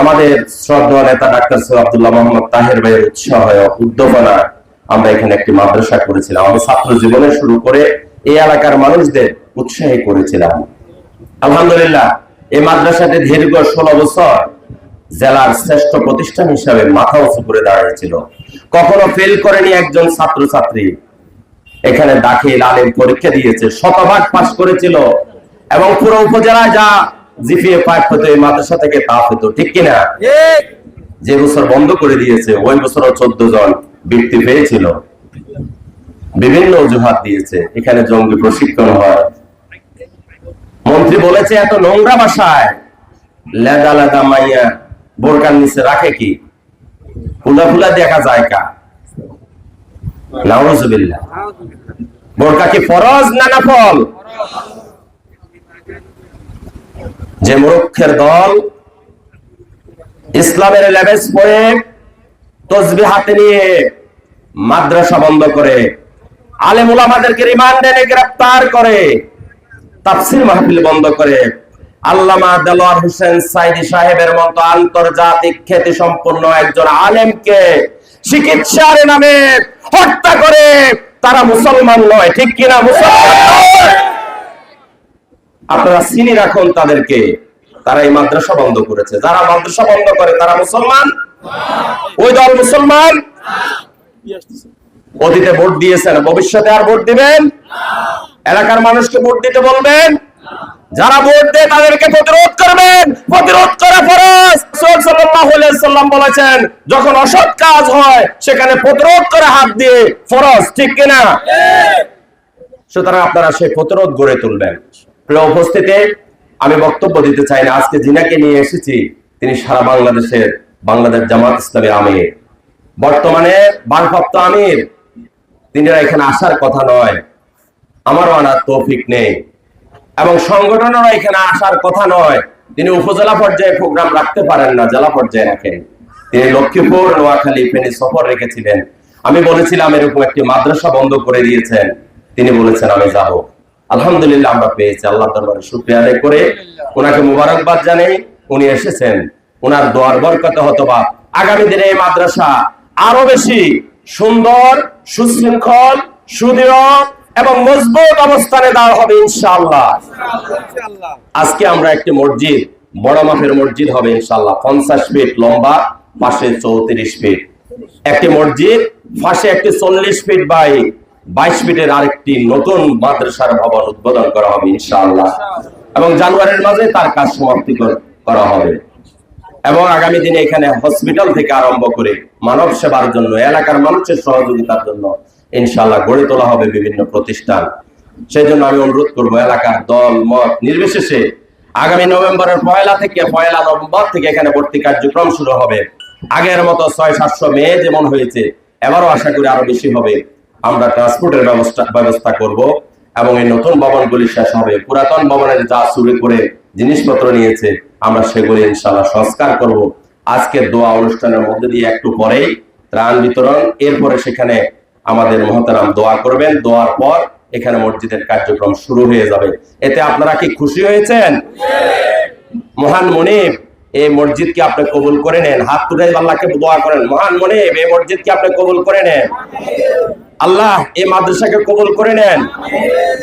আমাদের শ্রদ্ধা নেতা ডাক্তার সৈয়দ আব্দুল্লাহ মোহাম্মদ তাহের ভাইয়ের উৎসাহ উদ্যোগনা আমরা এখানে একটি মাদ্রাসা করেছিলাম। আমি ছাত্র জীবনে শুরু করে এই এলাকার মানুষদের উৎসাহী করেছিলাম। আলহামদুলিল্লাহ, এই মাদ্রাসাটি দীর্ঘ ষোলো বছর জেলার শ্রেষ্ঠ প্রতিষ্ঠান হিসাবে মাথা উঁচু করে দাঁড়িয়েছিল। কখনো ফেল করেনি একজন ছাত্র ছাত্রী এখানে দাখিল আলেম পরীক্ষা দিয়েছে, শতভাগ পাশ করেছিল এবং পুরো উপজেলায় যা জিপিএ পাইপ হতো এই মাদ্রাসা থেকে তা হতো ঠিক কিনা? যে বছর বন্ধ করে দিয়েছে ওই বছরও চোদ্দ জন বৃত্তি পেয়েছিল। বিভিন্ন অজুহাত দিয়েছে। এখানে জঙ্গি প্রশিক্ষণ হয়। মন্ত্রী বলেছে এত নোংরা ভাষায় লেদা লেদা মাইয়া বোরকার নিচে রাখে কি? ফুলা ফুলা দেখা যায় কা? নাউজুবিল্লাহ বোরকা কি ফরজ না নফল? যে মূর্খের দল ইসলামের লেবেস পরে তসবি হাতে নিয়ে মাদ্রাসা বন্ধ করে, আলেম ওলামাদেরকে রিমান্ড এনে গ্রেফতার করে, তাফসির মাহফিল বন্ধ করে। আল্লামা দেলোয়ার হোসেন সাইদি সাহেবের মতো আন্তর্জাতিক খ্যাতি সম্পন্ন একজন আলেমকে চিকিৎসার নামে হত্যা করে, তারা মুসলমান নয়, ঠিক কিনা মুসলমান নয়? আপনারা চিনি রাখুন তাদেরকে। তারা এই মাদ্রাসা বন্ধ করেছে। যারা মাদ্রাসা বন্ধ করে, তারা মুসলমান? ওই দল মুসলমান? অতীতে ভোট দিয়েছেন, ভবিষ্যতে আর ভোট দিবেন? এলাকার মানুষকে ভোট দিতে বলবেন? যারা ভোট দেয়, তাদেরকে প্রতিরোধ করবেন। প্রতিরোধ করা ফরজ সাল্লাম বলেছেন, যখন অসৎ কাজ হয়, সেখানে প্রতিরোধ করে হাত দিয়ে ফরজ, ঠিক কিনা? সুতরাং আপনারা সেই প্রতিরোধ গড়ে তুলবেন। প্রিয় উপস্থিতি, আমি বক্তব্য দিতে চাই না। আজকে জিনাকে নিয়ে এসেছি তিনি সারা বাংলাদেশের বাংলাদেশ জামাত ইসলামী আমির। বর্তমানে ভারপ্রাপ্ত আমির তিনি এখানে আসার কথা নয় আমারও আনার তৌফিক নেই। এবং সংগঠনেরও এখানে আসার কথা নয়, তিনি উপজেলা পর্যায়ে প্রোগ্রাম রাখতে পারেন না, জেলা পর্যায়ে রাখেন। তিনি লক্ষ্মীপুর, নোয়াখালী সফর রেখেছিলেন। আমি বলেছিলাম এরকম একটি মাদ্রাসা বন্ধ করে দিয়েছেন। তিনি বলেছেন, আমি যাব। আলহামদুলিল্লাহ আমরা পেয়েছি আল্লাহ দরবারে শুক্রিয়া আদায় করে। ওনাকে মুবারকবাদ জানাই উনি এসেছেন। ওনার দোয়ার বরকতে হতবা আগামী দিনে এই মাদ্রাসা আরও বেশি সুন্দর সুশৃঙ্খল সুদৃঢ় এবং মজবুত অবস্থানে দাঁড় হবে ইনশাআল্লাহ। আজকে আমরা একটি মসজিদ বড় মাপের মসজিদ হবে ইনশাআল্লাহ। পঞ্চাশ ফিট লম্বা পাশে চৌত্রিশ ফিট। একটি মসজিদ পাশে একটি চল্লিশ ফিট বাই বাইশ ফিটের আরেকটি নতুন মাদ্রাসার ভবন উদ্বোধন করা হবে, ইনশাআল্লাহ। এবং জানুয়ারির মাঝে তার কাজ সমাপ্তি করা হবে। এবং আগামী দিনে এখানে হসপিটাল থেকে আরম্ভ করে মানব সেবার জন্য, এলাকার মানুষের সহযোগিতার জন্য ইনশাআল্লাহ গড়ে তোলা হবে বিভিন্ন প্রতিষ্ঠান। সেই জন্য আমি অনুরোধ করব, এলাকার দল, মত নির্বিশেষে আগামী নভেম্বরের পয়লা থেকে পয়লা নভেম্বর থেকে এখানে ভর্তি কার্যক্রম শুরু হবে। আগের মতো ছয় সাতশো মেয়ে যেমন হয়েছে, এবারও আশা করি আরও বেশি হবে। আমরা ট্রান্সপোর্টের ব্যবস্থা ব্যবস্থা করব এবং এই নতুন ভবনগুলি শেষ হবে। পুরাতন ভবনের যা চুরি করে জিনিসপত্র নিয়েছে, আমরা সেগুলি ইনশাল্লাহ সংস্কার করব। আজকের দোয়া অনুষ্ঠানের মধ্যে দিয়ে একটু পরেই ত্রাণ বিতরণ, এরপরে সেখানে আমাদের মহতারাম দোয়া করবেন। দোয়ার পর এখানে মসজিদের কার্যক্রম শুরু হয়ে যাবে। এতে আপনারা কি খুশি হয়েছেন? মহান মনিব, এই মসজিদ কি আপনি কবুল করে নেন? হাত তুলে আল্লাহকে দোয়া করেন। মহান মনিব, এই মসজিদ কি আপনি কবুল করে নেন? আল্লাহ এই মাদ্রাসাকে কবুল করে নেন।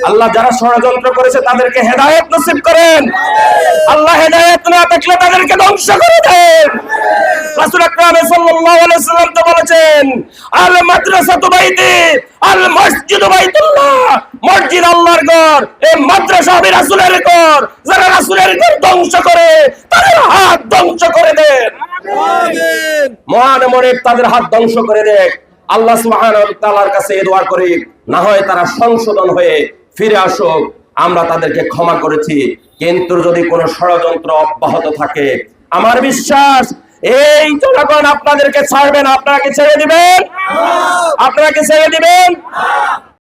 আল্লাহ যারা ষড়যন্ত্র করেছে তাদেরকে হেদায়েত নসিব করেন। আল্লাহ হেদায়েত না থাকলে তাদেরকে ধ্বংস করে দেন। রাসূল আকরাম সাল্লাল্লাহু আলাইহি সাল্লাম তো বলেছেন আল মাদ্রাসাতু বাইতি আল মসজিদু বাইতুল্লাহ। মসজিদ আল্লাহর ঘর এই মাদ্রাসা হবে রাসূলের ঘর। যারা রাসূলের ঘর ধ্বংস করে তাদের হাত ধ্বংস করে দেন। মহান মনিব তাদের হাত ধ্বংস করে দেখ আল্লাহ ওয়া কাছে এদোয়ার দোয়া করি, না হয় তারা সংশোধন হয়ে ফিরে আসুক, আমরা তাদেরকে ক্ষমা করেছি। কিন্তু যদি কোনো ষড়যন্ত্র অব্যাহত থাকে, আমার বিশ্বাস, এই জনগণ আপনাদেরকে ছাড়বেন আপনারা কি ছেড়ে দিবেন? আপনারা কি ছেড়ে দিবেন?